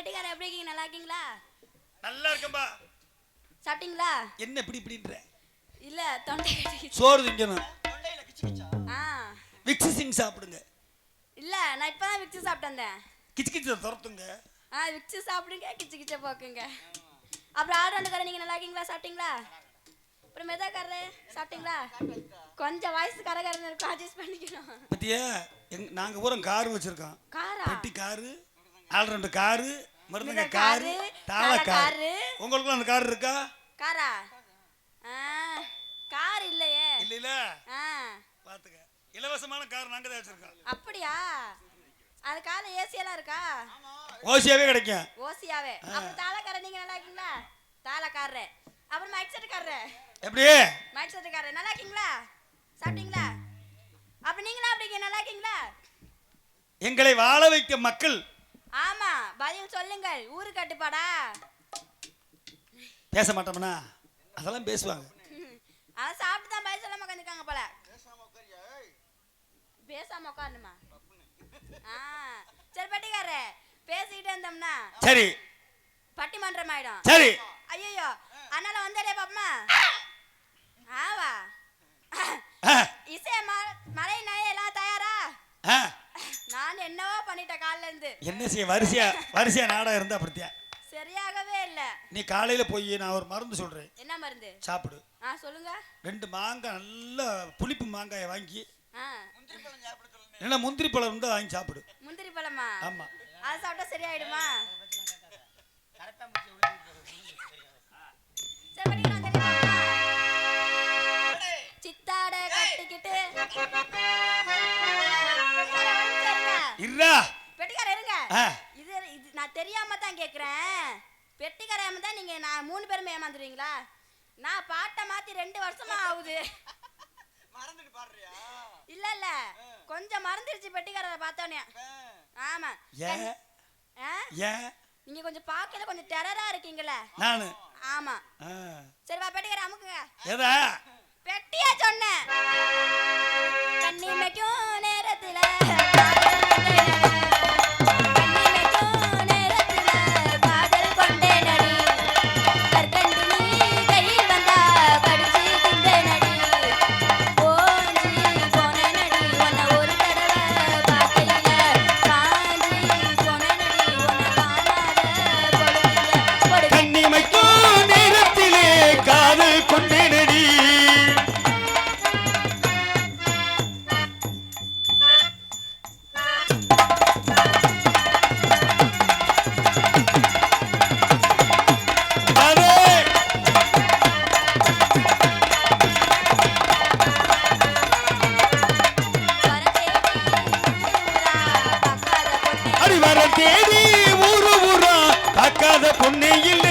பெட்டிக்கார எப்படி இருக்கீங்க? நல்லா இருக்கீங்களா? நல்லா இருக்கம்பா சாப்பிட்டீங்களா? என்ன இப்படி இப்படின்ற? இல்ல தொண்டை சோறு திங்கணும். தொண்டையில கிச்சு கிச்சா? ஆ. விக்ஸ் சிங் சாப்பிடுங்க. இல்ல நான் இப்பதான் விக்ஸ் சாப்பிட்டேன் கிச்சு கிச்சு துரத்துங்க. ஆ விக்ஸ் சாப்பிடுங்க கிச்சு கிச்ச போக்குங்க. அப்புறம் ஆடு ரெண்டு நீங்க நல்லா இருக்கீங்களா? சாப்பிட்டீங்களா? அப்புறம் மெதாக்காரரு சாப்பிட்டீங்களா? கொஞ்சம் வயசு கரை இருக்கும் அட்ஜஸ்ட் பண்ணிக்கணும். பத்தியா எங் நாங்கள் பூரா கார் வச்சிருக்கோம். காரா? பெட்டி காரு ஆள் ரெண்டு காரு மருந்துங்க காரு தாள காரு. உங்களுக்கும் அந்த கார் இருக்கா? காரா? ஆ கார் இல்லையே. இல்ல இல்ல பாத்துக்க. இலவசமான கார் நாங்க தான் வச்சிருக்கோம். அப்படியா? அது கால ஏசி எல்லாம் இருக்கா? ஓசியாவே கிடைக்கும். ஓசியாவே. அப்புறம் தாளக்காரர் நீங்க நல்லா இருக்கீங்களா? தாளக்காரரு. அப்புறம் மைக் செட்டுக்காரரு எப்படி? மைக் செட்டுக்காரரு நல்லா இருக்கீங்களா? சாப்பிட்டீங்களா? அப்ப நீங்களா அப்படிங்க நல்லா இருக்கீங்களா? எங்களை வாழ வைக்க மக்கள் ஆமா பதில் சொல்லுங்கள். ஊரு கட்டுப்பாடா? பேச மாட்டோம்னா அதெல்லாம் பேசுவாங்க. அதான் சாப்பிட்டு தான் பதில் சொல்லாம உட்காந்துருக்காங்க போல. பேசாம உட்காரணுமா சரி பட்டிக்காரரு பேசிக்கிட்டே இருந்தோம்னா சரி. பட்டிமன்றம் ஆயிடும் சரி. ஐயோ அதனால வந்தாலே பாப்பமா? ஆவா. இசை மலை நாய எல்லாம் தயாரா. நான் என்னவோ பண்ணிட்டேன் காலைல இருந்து. என்ன செய்ய வரிசையா வரிசையா நாடகம் இருந்தா அப்படித்தியா சரியாகவே இல்ல. நீ காலையில போய் நான் ஒரு மருந்து சொல்றேன். என்ன மருந்து? சாப்பிடு. ஆ சொல்லுங்க. ரெண்டு மாங்காய் நல்ல புளிப்பு மாங்காயை வாங்கி இல்லைன்னா முந்திரி பழம் இருந்தால் வாங்கி சாப்பிடு. முந்திரி பழமா? ஆமா. அது சாப்பிட்டா சரியாயிடுமா? சித்தாட கட்டிக்கிட்டு. இருடா. பெட்டிக்கார இருங்க. இது இது நான் தெரியாம தான் கேக்குறேன். பெட்டிக்காரையாம தான் நீங்க நான் மூணு பேருமே ஏமாந்துருவீங்களா? நான் பாட்டை மாத்தி ரெண்டு வருஷமா ஆகுது. இல்ல இல்ல. கொஞ்சம் மறந்துருச்சு பெட்டிக்காரரை பார்த்தோன்னே. ஆமா. ஏன் நீங்க கொஞ்சம் பார்க்கல கொஞ்சம் டெரரா இருக்கீங்களே நானு. ஆமா. சரி வா பெட்டிக்கார அமுக்குங்க. எதா? பெட்டியா சொன்னேன். கண்ணி வைக்கும் நேரத்துல அடிவர தேடி ஊரு ஊரா காக்காத பொண்ணு இல்லை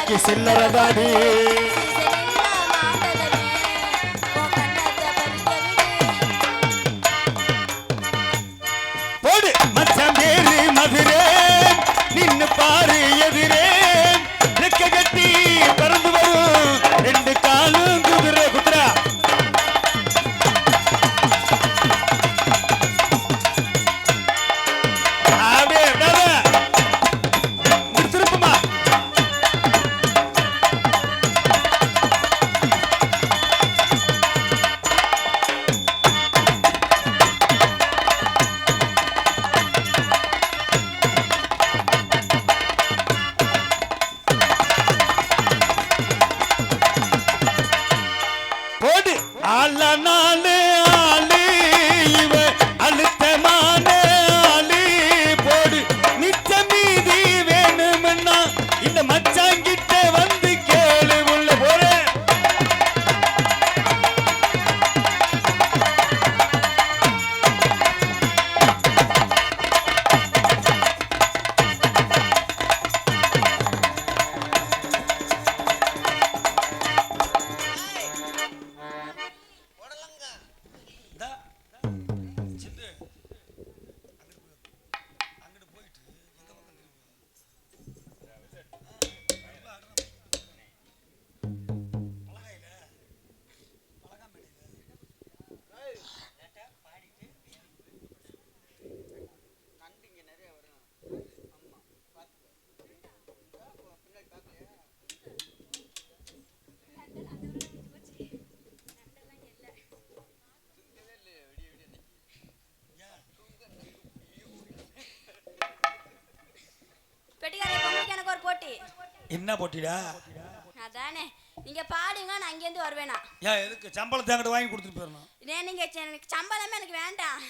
ஒத்த ரூபாய்க்கு போடு மச்சான் பேரு மதுரே நின்னு பாரு. என்ன போட்டிடா? அதானே. நீங்க பாடுங்க நான் அங்கேருந்து வருவேனா? ஏன் எதுக்கு? சம்பளத்தை அங்கிட்ட வாங்கி கொடுத்துட்டு போயிடணும். ஏன் நீங்க ச- எனக்கு சம்பளமே எனக்கு வேண்டாம்.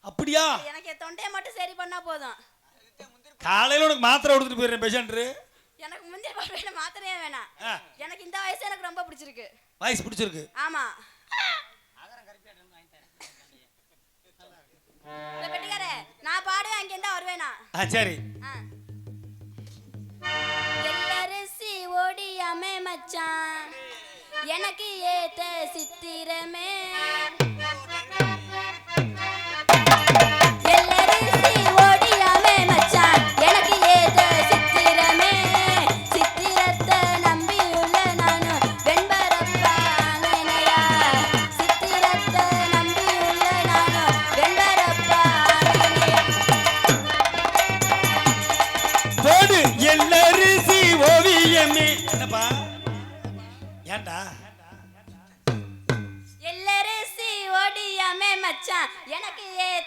அப்படியா? எனக்கு என் தொண்டையை மட்டும் சரி பண்ணா போதும். காலையில உனக்கு மாத்திரை கொடுத்துட்டு போயிடுறேன் பேஷண்ட்டு. எனக்கு முந்தைய பாடு மாத்திரையே வேணாம். ஆ. எனக்கு இந்த வயசு எனக்கு ரொம்ப பிடிச்சிருக்கு. வாய்ஸ் பிடிச்சிருக்கு. ஆமா. இந்த பெட்டிக்காரே நான் பாடுவேன் அங்கேருந்து வருவேனா? ஆ சரி. ஆ. எனக்கு ஏத்த சித்திரமே.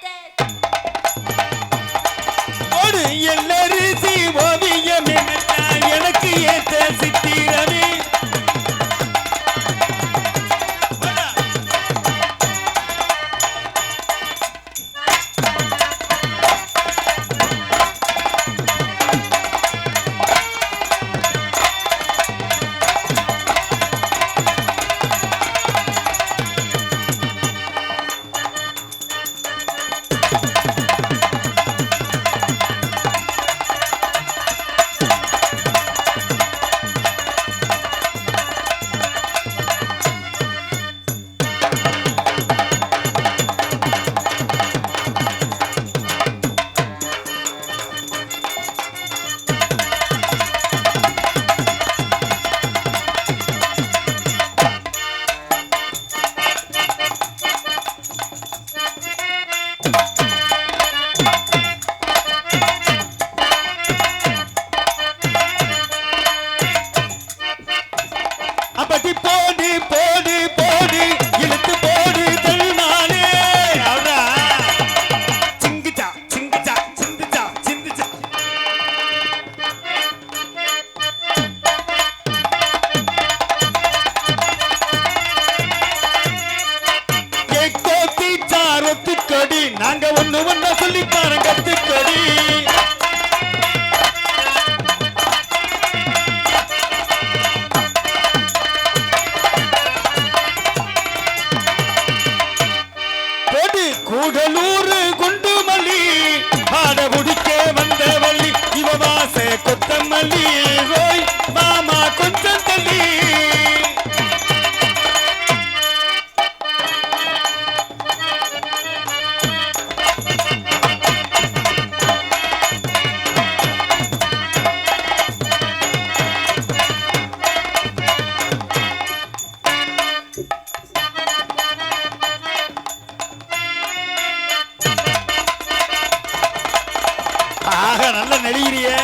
எனக்கு கூடலூர் குண்டுமல்லி ஆட குடிக்க வந்த வள்ளி இவ வாச கொத்தமல்லி. நல்ல நெளிகிறியே